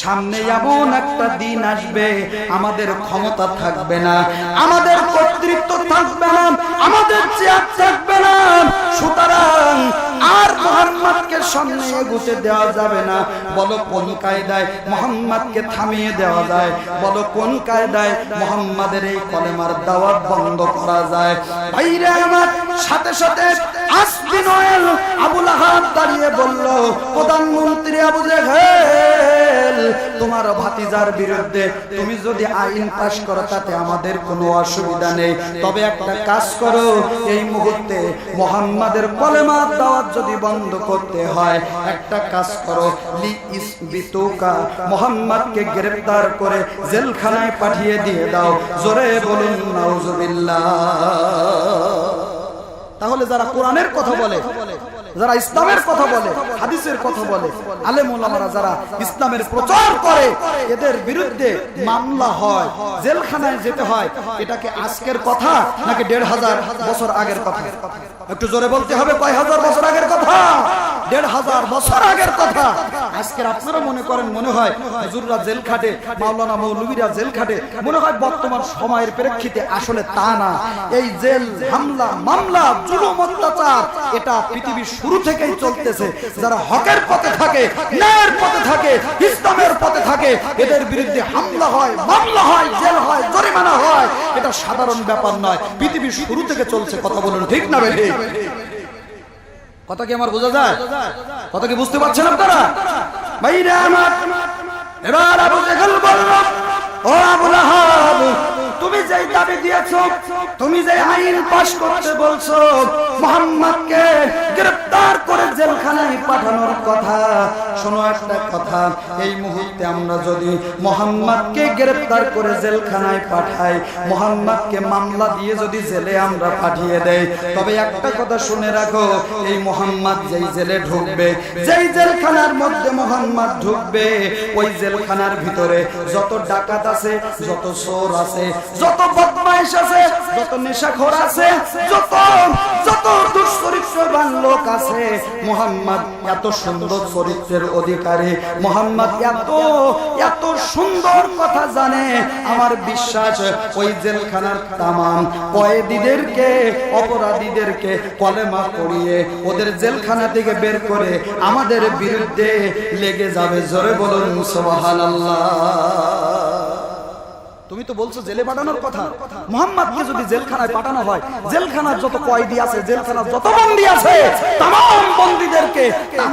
সামনে এমন একটা দিন আসবে, আমাদের ক্ষমতা থাকবে না, আমাদের কর্তৃত্ব থাকবে না, আমাদের চেয়ার থাকবে না। সুতরাং আর মোহাম্মদকে সামনে এগুতে দেওয়া যাবে না। বলো কোন কায়দায় মোহাম্মদকে থামিয়ে দেওয়া যায়? বলো কোন কায়দায় মোহাম্মদের এই কলেমার দাওয়াত বন্ধ করা যায়? ভাইরা আমার, সাথে সাথে আসবি নয়েল আবুল আহাব দাঁড়িয়ে বলল, প্রধানমন্ত্রী আবু জেহেল। তোমার ভাতিজার বিরুদ্ধে তুমি যদি আইন পাশ করো, তাতে আমাদের কোনো অসুবিধা নেই। তবে একটা কাজ করো, এই মুহূর্তে মোহাম্মদের কলেমার দাওয়াত যদি বন্ধ করতে হয়, একটা কাজ করো, লি ইসবিতুকা মোহাম্মদকে গ্রেফতার করে জেলখানায় পাঠিয়ে দিয়ে দাও। জোরে বলুন, নাউজুবিল্লাহ। তাহলে যারা কোরআনের কথা বলে যারা ইসলামের কথা বলে, হাদিসের কথা বলে, আলেম যারা ইসলামের প্রচার করে, এদের বিরুদ্ধে মামলা হয়, জেলখানায় যেতে হয়, এটাকে আজকের কথা নাকি দেড় হাজার বছর আগের কথা? একটু জোরে বলতে হবে, কয় হাজার বছর আগের কথা? দেড় হাজার বছর আগের কথা। আজকের আপনারা মনে করেন, মনে হয় হুজুররা জেল খাটে, মাওলানা মৌলবীরা জেল খাটে, মনে হয় বর্তমান সময়ের প্রেক্ষিতে আসলে তা না। এই জেল, হামলা, মামলা, জুলুম, অত্যাচার, এটা পৃথিবীর শুরু থেকেই চলতেছে। যারা হকের পথে থাকে, ন্যায়ের পথে থাকে, ইসলামের পথে থাকে, এদের বিরুদ্ধে হামলা হয়, মামলা হয়, জেল হয়, জরিমানা হয়। এটা সাধারণ ব্যাপার নয়। পৃথিবীর শুরু থেকে চলছে, কথা বলুন ঠিক না বেঠি কথা কি আমার বোঝা যায়? কথা কি বুঝতে পারছেন আপনারা? ভাইরা আমার এবার আবু জেহেল বলল, ও আবু লাহাব, তুমি যেই দাবি দিয়েছ, তুমি যে আইন পাশ করতে বলছো, মোহাম্মদকে গ্রেফতার করে জেলখানার মধ্যে মোহাম্মদ ঢুকবে, ওই জেলখানার ভিতরে যত ডাকাত আছে, যত চোর আছে, যত বদমাইশ আছে, যত নেশাখোর আছে, যত যত দুশ্চরিত্রবান লোক আছে, মোহাম্মদ এত সুন্দর চরিত্রের অধিকারী। মোহাম্মদ এত এত সুন্দর কথা জানে। আমার বিশ্বাস, ওই জেলখানার তামাম কয়েদিদেরকে, অপরাধীদেরকে কলেমা পড়িয়ে ওদের জেলখানা থেকে বের করে আমাদের বিরুদ্ধে লেগে যাবে। জোরে বলুন, সুবহানাল্লাহ। তুমি তো বলছো জেলে পাঠানোর কথা। মোহাম্মদকে যদি জেলখানায় পাঠানো হয়, জেলখানার যত কয়েদি আছে, জেলখানার যত বন্দী আছে তাম বন্দীদেরকে তাম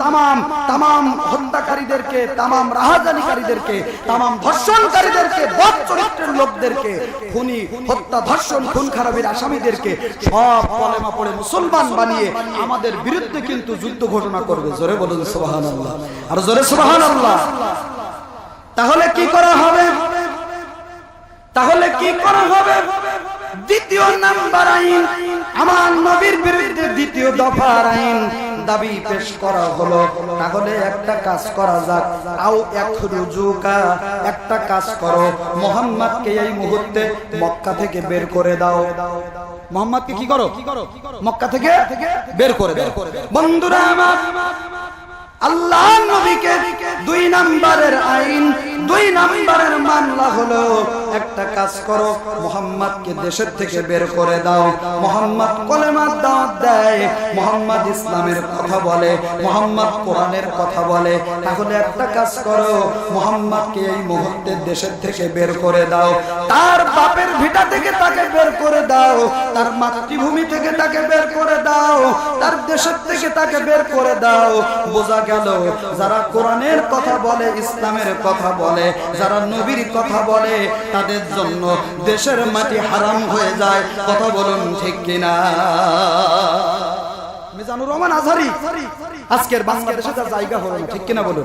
তাম তাম হত্যাকারীদেরকে তাম রাহাজানিকারীদেরকে তাম ধর্ষণকারীদেরকে, বদ চরিত্রের লোকদেরকে, খুনি, হত্যা, ধর্ষণ, খুন খারাপের আসামিদেরকে সব কলেমা পড়ে মুসলমান বানিয়ে আমাদের বিরুদ্ধে কিন্তু যুদ্ধ ঘোষণা করবে। জোরে বলুন সুবহানাল্লাহ। আর জোরে সুবহানাল্লাহ। তাহলে কি করা হবে? তাহলে কি করা হবে? দ্বিতীয় নাম্বার আইন, আমার নবীর বিরুদ্ধে দ্বিতীয় দফার আইন দাবি পেশ করা হলো। তাহলে একটা কাজ করা যাক। আও এক রুজুকা, একটা কাজ করো। মোহাম্মদকে এই মুহূর্তে মক্কা থেকে বের করে দাও। মোহাম্মদকে কি করো? মক্কা থেকে বের করে দাও। বন্ধুরা আমার আল্লাহ নবীকে দুই নাম্বারের আইন, দুই নাম্বারের মামলা হলো, একটা কাজ করো, মোহাম্মদকে দেশের থেকে বের করে দাও। মোহাম্মদ কলেমার দাওয়াত দেয়, মোহাম্মদ ইসলামের কথা বলে, মোহাম্মদ কোরআনের কথা বলে। তাহলে একটা কাজ করো, মোহাম্মদকে এই মুহূর্তে দেশের থেকে বের করে দাও। তার বাপের ভিটা থেকে তাকে বের করে দাও, তার মাতৃভূমি থেকে তাকে বের করে দাও, তার দেশের থেকে তাকে বের করে দাও। বোঝা গেল যারা কোরআনের কথা বলে, ইসলামের কথা বলে, যারা নবীর কথা বলে, তাদের জন্য দেশের মাটি হারাম হয়ে যায়। কথা বলুন ঠিক কিনা? মিজানুর রহমান আজহারি। আজকের বাংলাদেশে জায়গা হলো ঠিক কিনা বলুন?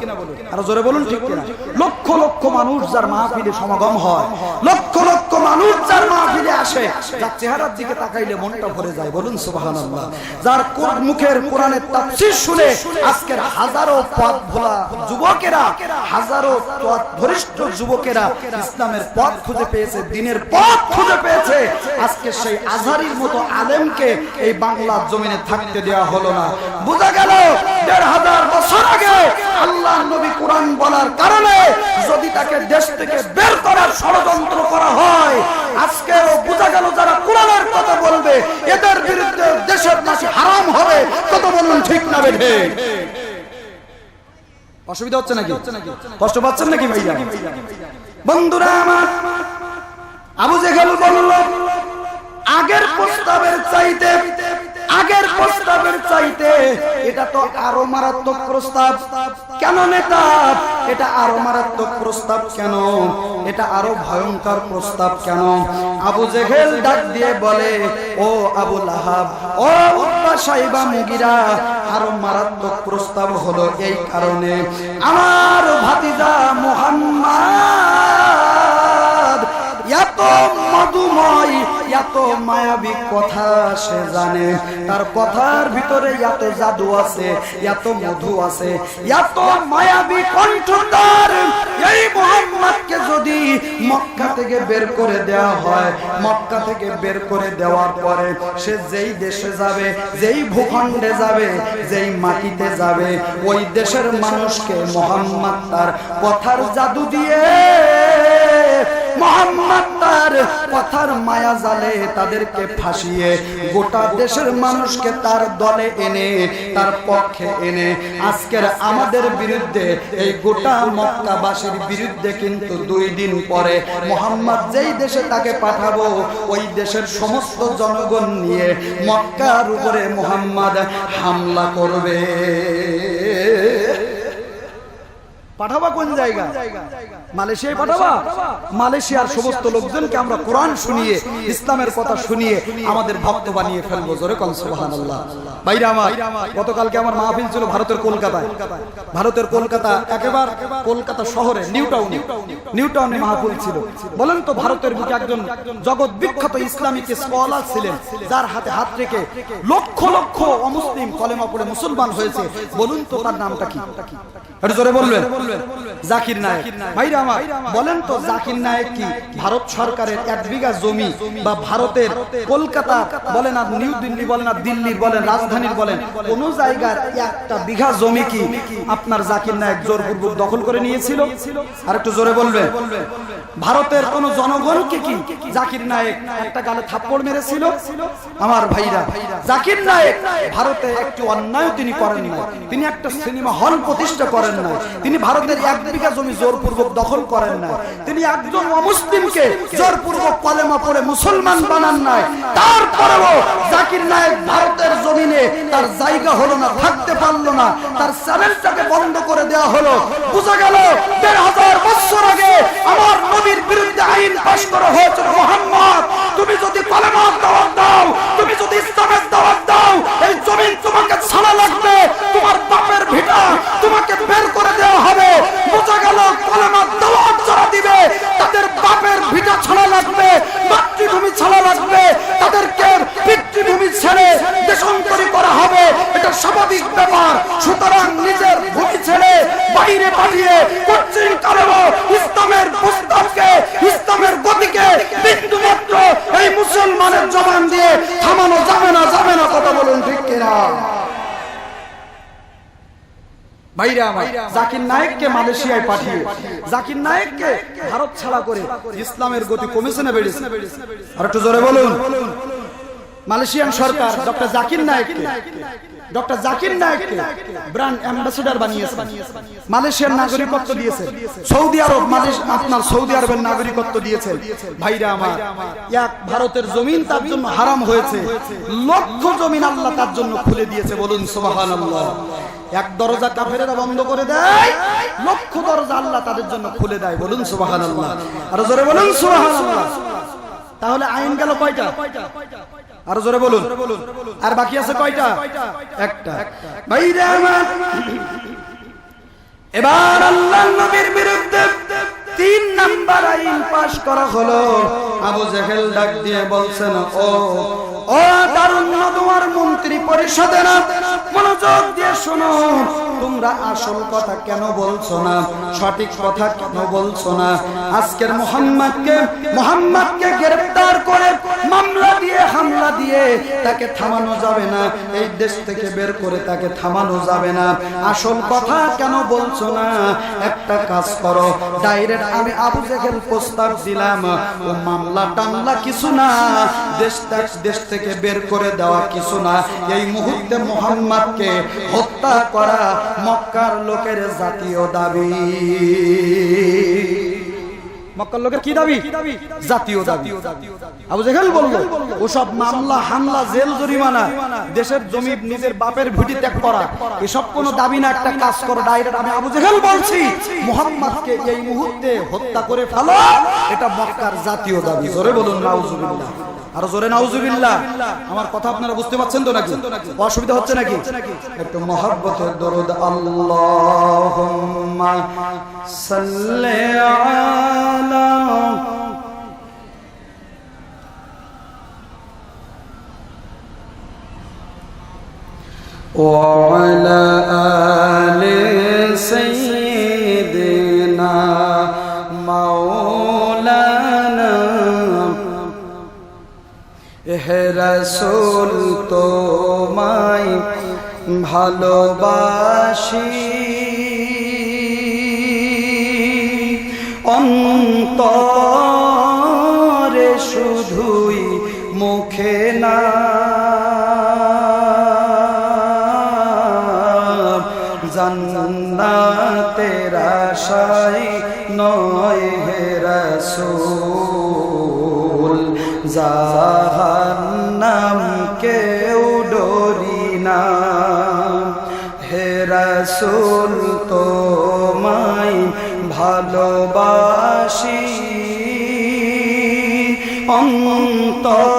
জোরে বলুন, ঠিক কিনা? লক্ষ লক্ষ মানুষ যার মাহফিলে সমাগম হয়, লক্ষ লক্ষ মানুষ যার মাহফিলে আসে, যার চেহারার দিকে তাকাইলে মনটা ভরে যায়, বলুন সুবহানাল্লাহ। যার মুখের কোরআনের তাফসীর শুনে আজকের হাজারো পথ ভোলা যুবকেরা, হাজারো পথ ভরিষ্ঠ যুবকেরা ইসলামের পথ খুঁজে পেয়েছে, দিনের পথ খুঁজে পেয়েছে। আজকে সেই আজহারির মতো আলেমকে এই বাংলার জমিনে থাকতে দেওয়া হলো না। বোঝা গেল, দেড় হাজার বছর আগে আল্লাহ নবী কোরআন বলার কারণে যদি তাকে দেশ থেকে বের করার ষড়যন্ত্র করা হয়, আজকেও বোঝা গেল যারা কোরআনের কথা বলবে, এদের বিরুদ্ধে দেশের নাশি হারাম হবে, কত বলুন ঠিক না বেঠে অসুবিধা হচ্ছে নাকি? কষ্ট পাচ্ছেন নাকি ভাইয়া বন্ধুরা আমার, আবু জেহেল বলল, আগের প্রস্তাবের চাইতে আগের প্রস্তাবের চাইতে এটা তো আরও মারাত্মক প্রস্তাব। কেন নেতা? এটা আরও মারাত্মক প্রস্তাব কেন? এটা আরও ভয়ঙ্কর প্রস্তাব কেন? আবু জেহেল ডাক দিয়ে বলে, ও আবু লাহাব, ও উত্তা সাইবা মুগিরা, আরও মারাত্মক প্রস্তাব হলো এই কারণে। আমার ভাতিজা মধুময় এত মায়াবী কথা সে জানে। তার কথার ভিতরে এত জাদু আছে, এত মধু আছে, এত মায়াবী এই মোহাম্মদকে যদি মক্কা থেকে বের করে দেওয়া হয়, মক্কা থেকে বের করে দেওয়ার পরে সে যেই দেশে যাবে, যেই ভূখণ্ডে যাবে, যেই মাটিতে যাবে, ওই দেশের মানুষকে মোহাম্মদ তার কথার জাদু দিয়ে মোহাম্মদ তার কথার মায়া জালে তাদেরকে ফাঁসিয়ে গোটা দেশের মানুষকে তার দলে এনে, তার পক্ষে এনে। আজকের আমাদের বিরুদ্ধে, এই গোটা মক্কাবাসীর বিরুদ্ধে কিন্তু দুই দিন পরে মোহাম্মদ যেই দেশে তাকে পাঠাবো, ওই দেশের সমস্ত জনগণ নিয়ে মক্কার উপরে মোহাম্মদ হামলা করবে। পাঠাবা কোন জায়গা? মালয়েশিয়ায় পাঠাবা? মালয়েশিয়ার সমস্ত লোকজনকে আমরা কোরআন শুনিয়ে, ইসলামের কথা শুনিয়ে আমাদের ভক্ত বানিয়ে ফেলব জোরে কন, সুবহানাল্লাহ। ভাইরা আমার, গতকালকে আমার মাহফিল ছিল ভারতের কলকাতায়। ভারতের কলকাতা, একেবারে কলকাতা শহরে, নিউ টাউনে। নিউ টাউনে মাহফিল ছিল। বলেন তো ভারতের বুকে একজন জগৎ বিখ্যাত ইসলামিক স্কলার ছিলেন, যার হাতে হাত রেখে লক্ষ লক্ষ অমুসলিম কলেমা পড়ে মুসলমান হয়েছে। বলুন তো তার নামটা কি? একটু জোরে বলবেন? জাকির নায়ক। ভাইরা আমার। বলেন তো জাকির নায়ক কি ভারত সরকারের এক বিঘা জমি বা ভারতের কলকাতা বলেন আর নিউ দিল্লি বলেন আর দিল্লির বলেন রাজধানীর বলেন কোন জায়গার একটা বিঘা জমি কি আপনার জাকির নায়ক জোরপূর্বক দখল করে নিয়েছিল? আর একটু জোরে বলবেন। ভারতের কোন জনগণকে কি জাকির নায়ক একটা গালে থাপ্পড় মেরেছিল? আমার ভাইরা, জাকির নায়ক ভারতে একটি অন্যায় তিনি করেন না তিনি একটা সিনেমা হল প্রতিষ্ঠা করেন না তিনি ভারতের এক বিঘা জমি জোরপূর্বক দখল করেন না তিনি একজন অমুসলিমকে জোরপূর্বক কলেমা পড়ে মুসলমান বানান নাই। তারপরেও জাকির নায়ক ভারতের জমিনে তার জায়গা হলো না, থাকতে পারল না। তার চ্যানেলটাকে বন্ধ করে দেওয়া হলো। বোঝা গেল দেড় হাজার বছর আগে আমার নবীর বিরুদ্ধে আইন পাশ করা হয়েছিল মোহাম্মদ। তুমি যদি কলেমার দাওয়াত দাও, তুমি যদি ইসলামের দাওয়াত দাও, এই জমিন তোমাকে ছাড়া লাগবে, তোমার বাপের ভিটা তোমাকে বের করে দেওয়া হবে। বোঝা গেল কলেমার দাওয়াত যারা দিবে তাদের বাপের ভিটা ছাড়া লাগবে মাতৃভূমি ছাড়া লাগবে তাদেরকে পিতৃভূমি ছেড়ে দেশান্তরী করা হবে এটা স্বাভাবিক ব্যাপার সুতরাং নিজের ভূমি ছেড়ে বাইরে পাঠিয়ে পশ্চিম কালেও ইসলামের প্রস্তাবকে ইসলামের গতিকে বিন্দু মাত্র এই মুসলমানের জবান দিয়ে থামানো যাবে না যাবে না কথা বলুন ঠিক কিনা ভাইরা আমার জাকির নায়েককে মালয়েশিয়ায় পাঠিয়ে জাকির নায়েককে ভারত ছাড়া করে ইসলামের গতি কমেছে না বেড়েছে। আর একটু জোরে বলুন। মালয়েশিয়ান সরকার ডক্টর জাকির নায়েককে ডক্টর জাকির নায়েককে ব্র্যান্ড অ্যাম্বাসেডর বানিয়েছে। মালয়েশিয়ার নাগরিকত্ব দিয়েছে। সৌদি আরব আপনার সৌদি আরবের নাগরিকত্ব দিয়েছে। ভাইরা আমার এক ভারতের জমিন তার জন্য হারাম হয়েছে। লক্ষ জমিন আল্লাহ তার জন্য খুলে দিয়েছে। বলুন সুবহানাল্লাহ। এক দরজা কাফেরেরা বন্ধ করে দেয়, লক্ষ দরজা আল্লাহ তাদের জন্য খুলে দেয়। বলুন সুবহানাল্লাহ। আর জোরে বলুন সুবহানাল্লাহ। তাহলে আইন গেল কয়টা? আরও জোরে বলুন। আর বাকি আছে কয়টা? একটা। ভাইরা আমার। এবার আল্লাহ নবীর বিরুদ্ধে তিন নাম্বার আইন পাশ করা হলো। আবু জেহেল ডাক দিয়ে বলছেন, ও করে মামলা দিয়ে, হামলা দিয়ে তাকে থামানো যাবে না। এই দেশ থেকে বের করে তাকে থামানো যাবে না। আসল কথা কেন বলছো না? একটা কাজ করো। ডাইরেক্ট আমি আবু জেহেল প্রস্তাব দিলাম। ও মামলা টামলা কিছু না। দেশ দেশ থেকে বের করে দেওয়া কিছু না। এই মুহূর্তে মোহাম্মদকে হত্যা করা মক্কার লোকের জাতীয় দাবি। জাতীয় দাবি। দেশের জমি, নিজের বাপের কোনো দাবি না, একটা কাজ করো আমি হত্যা করে ফেলো, এটা মক্কার জাতীয় দাবি। বলুন আরো জোরে নাউজুবিল্লাহ আমার কথা আপনারা বুঝতে পারছেন তো নাকি অসুবিধা হচ্ছে নাকি একটু মহব্বতের দরুদ আল্লাহুম্মা সাল্লি আলা وعلى হে রসুল তোমায় ভালোবাসি। অন্তরে শুধুই মুখে না। জান্নাতের আশায় নয় হে রসুল। জাহান্নাম কেউ ডরি না। হে রসুল তোমায় ভালোবাসি। অন্তরে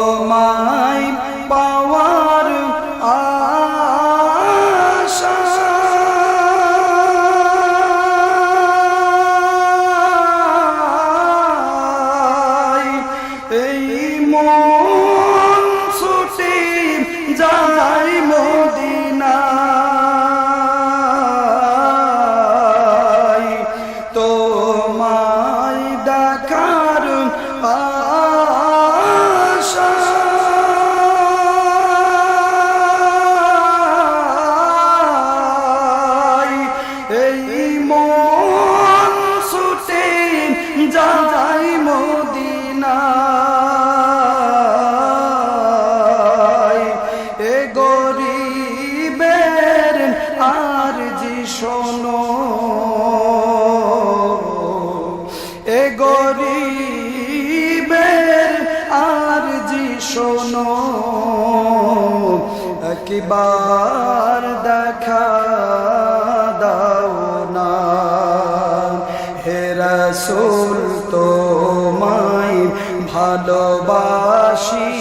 রসুল তোমায় ভালোবাসি।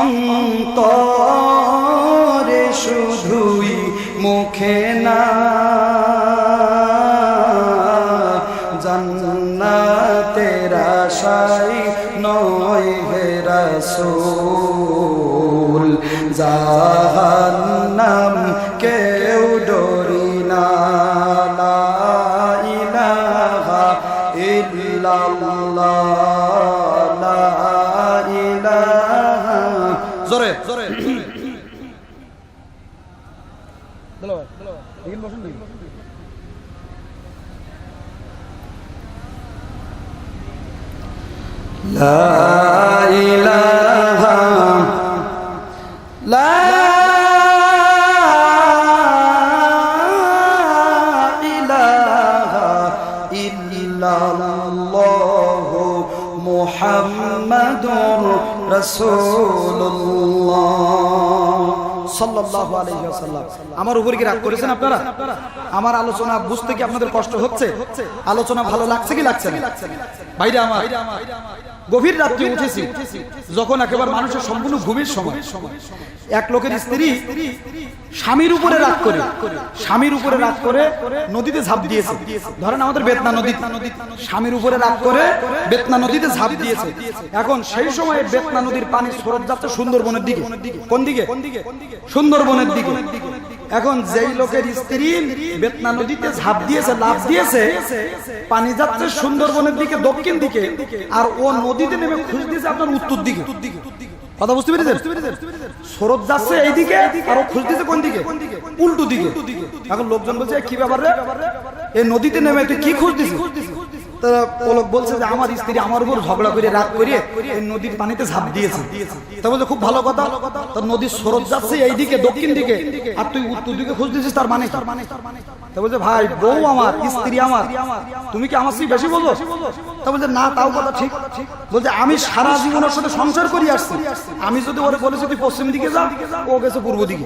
অন্তরে শুধুই মুখে না জোরে লা ইলাহা আমার উপর কি রাগ করেছেন আমার আলোচনা বুঝতে কি আপনাদের কষ্ট হচ্ছে? আলোচনা ভালো লাগছে কি লাগছে ভাইরা আমার গভীর রাত্রে উঠেছি। যখন একেবারে মানুষের সম্পূর্ণ ঘুমের সময়। এক লোকের স্ত্রী স্বামীর উপরে রাগ করে। স্বামীর উপরে রাগ করে নদীতে ঝাঁপ দিয়েছে। ধরেন আমাদের বেতনা নদী স্বামীর উপরে রাগ করে বেতনা নদীতে ঝাঁপ দিয়েছে। এখন সেই সময় বেতনা নদীর পানি স্রোত যাচ্ছে সুন্দরবনের দিকে। কোন দিকে। সুন্দরবনের দিকে। এখন যেই লোকের স্ত্রী বেতনা নদীতে ঝাঁপ দিয়েছে লাভ দিয়েছে, পানি যাচ্ছে সুন্দরবনের দিকে, দক্ষিণ দিকে, আর ও নদীতে নেমে খুঁজ দিয়েছে আপনার উত্তর দিকে। উল্টো দিকে। এখন লোকজন বলছে কি ব্যাপার এই নদীতে নেমে কি খুঁজ দিছিস? তারা পলক বলছে যে আমার স্ত্রী আমার উপর ঝগড়া করে, রাগ করে নদীর পানিতে ঝাঁপ দিয়েছে। তা বলছে, খুব ভালো কথা। তার নদীর স্রোত যাচ্ছে এইদিকে, দক্ষিণ দিকে। আর তুই উত্তর দিকে খোঁজ দিয়েছিস তার মানে তার মানে তা বলছে, ভাই, বউ আমার, স্ত্রী আমার। তুমি কি আমার স্ত্রী বেশি বলো? তা বলছে, না, তাও কথা ঠিক। বলছে, আমি সারা জীবন ওর সাথে সংসার করি আসছি। আমি যদি বলেছি তুই পশ্চিম দিকে যা, ও গেছে পূর্ব দিকে।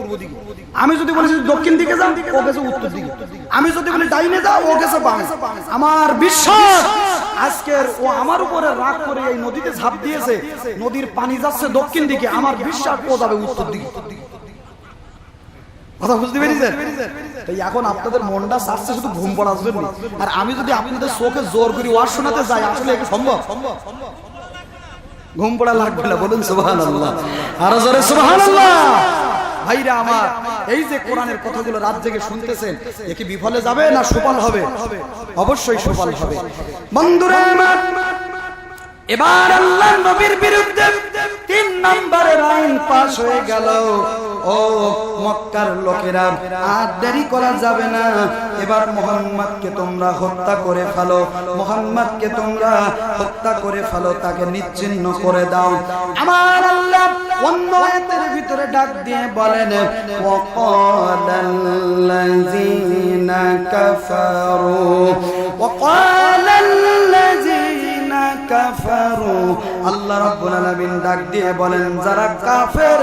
আমি যদি বলেছি দক্ষিণ দিকে যা, ও গেছে উত্তর দিকে। আমি যদি বলি ডাইনে যা, ও গেছে বামে। আমার বিশ্বাস, আজকের ও আমার উপরে রাগ করে এই নদীতে ঝাঁপ দিয়েছে, নদীর পানি যাচ্ছে দক্ষিণ দিকে। আমার বিশ্বাস, ও যাবে উত্তর দিকে। কথা বুঝতে পেরেছেন? তাই এখন আপনাদের মনটা চাচ্ছে শুধু ঘুম পড়ার জন্য আর আমি যদি আপনাদের চোখে জোর করি ওয়ার শোনাতে যাই আসলে এটা সম্ভব? ঘুম পড়া লাগবে না বলুন সুবাহান আল্লাহ আরও জোরে সুবাহান আল্লাহ ভাইরা আমার এই যে কোরআনের কথাগুলো রাত জেগে শুনতেছেন এ কি বিফলে যাবে না সুফল হবে? অবশ্যই সুফল হবে। বন্ধুরা আমার এবার আল্লাহ নবীর বিরুদ্ধে তিন নম্বরের আইন পাশ হয়ে গেল। ও মক্কার লোকেরা, আর দেরি করা যাবে না। এবার মোহাম্মদকে তোমরা হত্যা করে ফেলো। মোহাম্মদকে তোমরা হত্যা করে ফেলো, তাকে নিচ্ছিন্ন করে দাও। আমার আল্লাহ অন্য আয়াতের ভিতরে ডাক দিয়ে বলেন ওয়াকালাল্লাযীনা কাফারু ওয়াকালাল্লাযীনা কাফারু। আল্লাহ রাব্বুল আলামিন ডাক দিয়ে বলেন, যারা কাফের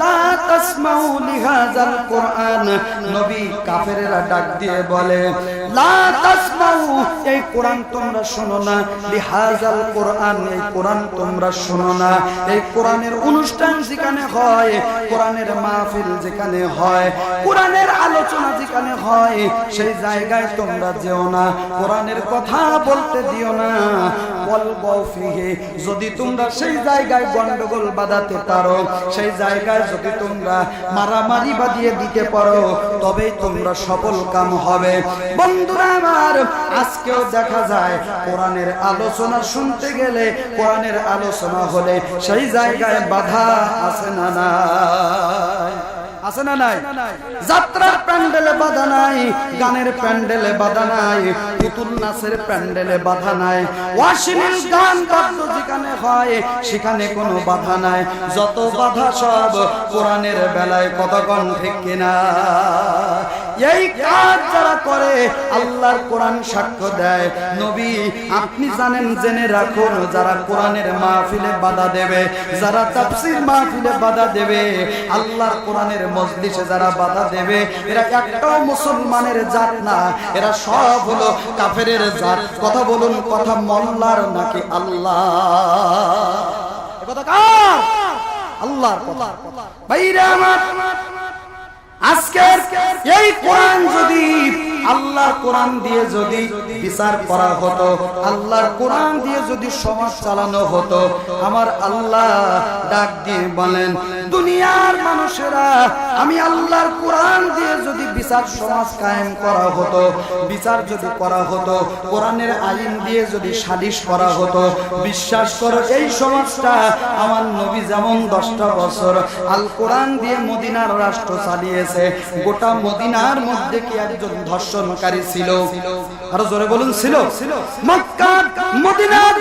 লা তাসমাউ লিহাযাল কোরআন। নবী কাফেরেরা ডাক দিয়ে বলে, লা তাসমাউ, এই কোরআন তোমরা শোনো না। লিহাযাল কোরআন, এই কোরআন তোমরা শোনো না। এই কোরআনের অনুষ্ঠান যেখানে হয়, কোরআনের মাহফিল যেখানে হয়, কোরআনের আলোচনা যেখানে হয়, সেই জায়গায় তোমরা যেও না। কোরআনের কথা বলতে দিও না। যদি তোমরা সেই জায়গায় গন্ডগোল বাঁধাতে পারো, সেই জায়গায় যদি তোমরা মারামারি বাদিয়ে দিতে পারো, তবেই তোমরা সফল কাম হবে। বন্ধুরা আমার, আজকেও দেখা যায়, কোরআনের আলোচনা শুনতে গেলে, কোরআনের আলোচনা হলে সেই জায়গায় বাধা আছে না না আছে না নাই? যাত্রার প্যান্ডেলে বাধা নাই, গানের প্যান্ডেলে বাধা নাই, পুতুল নাচের প্যান্ডেলে বাধা নাই। গান বাদ্য যেখানে হয়, সেখানে কোনো বাধা নাই। যত বাধা সব কোরআনের বেলায় কতক্ষণ ঠিক কিনা? এই কাজ যারা করে, আল্লাহর কোরআন সাক্ষ্য দেয়। নবী, আপনি জানেন, জেনে রাখুন, যারা কোরআনের মাহফিলে বাধা দেবে, যারা তাফসীর মাহফিলে বাধা দেবে, আল্লাহর কোরআনের মজলিসে যারা বাধা দেবে, এরা একটাও মুসলমানের জাত না। এরা সব হলো কাফেরের জাত। কথা বলুন, কথা মোল্লার নাকি আল্লাহ? কোরআন দিয়ে যদি বিচার করা হতো, আল্লাহর কোরআন দিয়ে যদি সমাজ চালানো হতো, আমার আল্লাহ ডাক দিয়ে বলেন দুনিয়ার মানুষেরা, আমি আল্লাহর কোরআন দিয়ে যদি বিচার সমাজ কায়েম করা হতো, বিচার যদি করা হতো, কোরআনের আইন দিয়ে যদি সালিশ করা হতো, বিশ্বাস করো এই সমাজটা আমার নবী যেমন দশটা বছর আল কোরআন দিয়ে মদিনার রাষ্ট্র চালিয়েছে, গোটা মদিনার মধ্যে কি একজন ধর্ষণকারী ছিল? আরও জোরে বলুন, ছিল? মক্কা মদিনার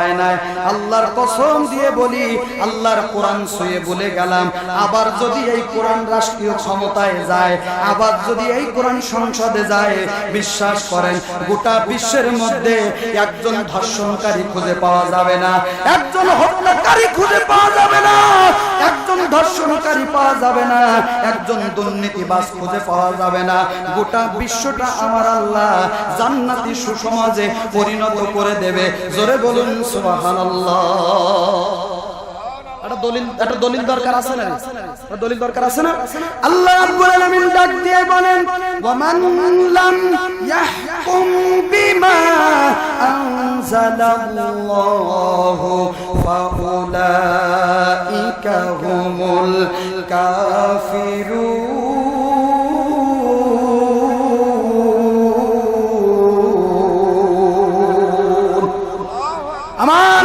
যায় আল্লাহর কসম দিয়ে বলি, আল্লাহর কোরআন বলে গেলাম, আবার যদি এই কোরআন রাষ্ট্রীয় ক্ষমতায় যায়, আবার যদি এই কোরআন সংসদে যায়, বিশ্বাস করেন, গোটা বিশ্বের মধ্যে একজন ধর্ষণকারী খুঁজে পাওয়া যাবে না। একজন হত্যাকারী খুঁজে পাওয়া যাবে না। একজন ধর্ষণকারী পাওয়া যাবে না, একজন দুর্নীতিবাজ খুঁজে পাওয়া যাবে না। গোটা বিশ্বটা আমার আল্লাহ জান্নাতি সুসমাজে পরিণত করে দেবে। জোরে বলুন, সুবহানাল্লাহ। দলিল একটা দলিল দরকার আছে না দলিল দরকার আছে না? আল্লাহ রাব্বুল আলামিন ডাক দিয়ে বলেন ওয়া মান লাম ইয়াহকুম বিমা আনজালাল্লাহু ফাউলাইকা হুমুল কাফিরুন. আমার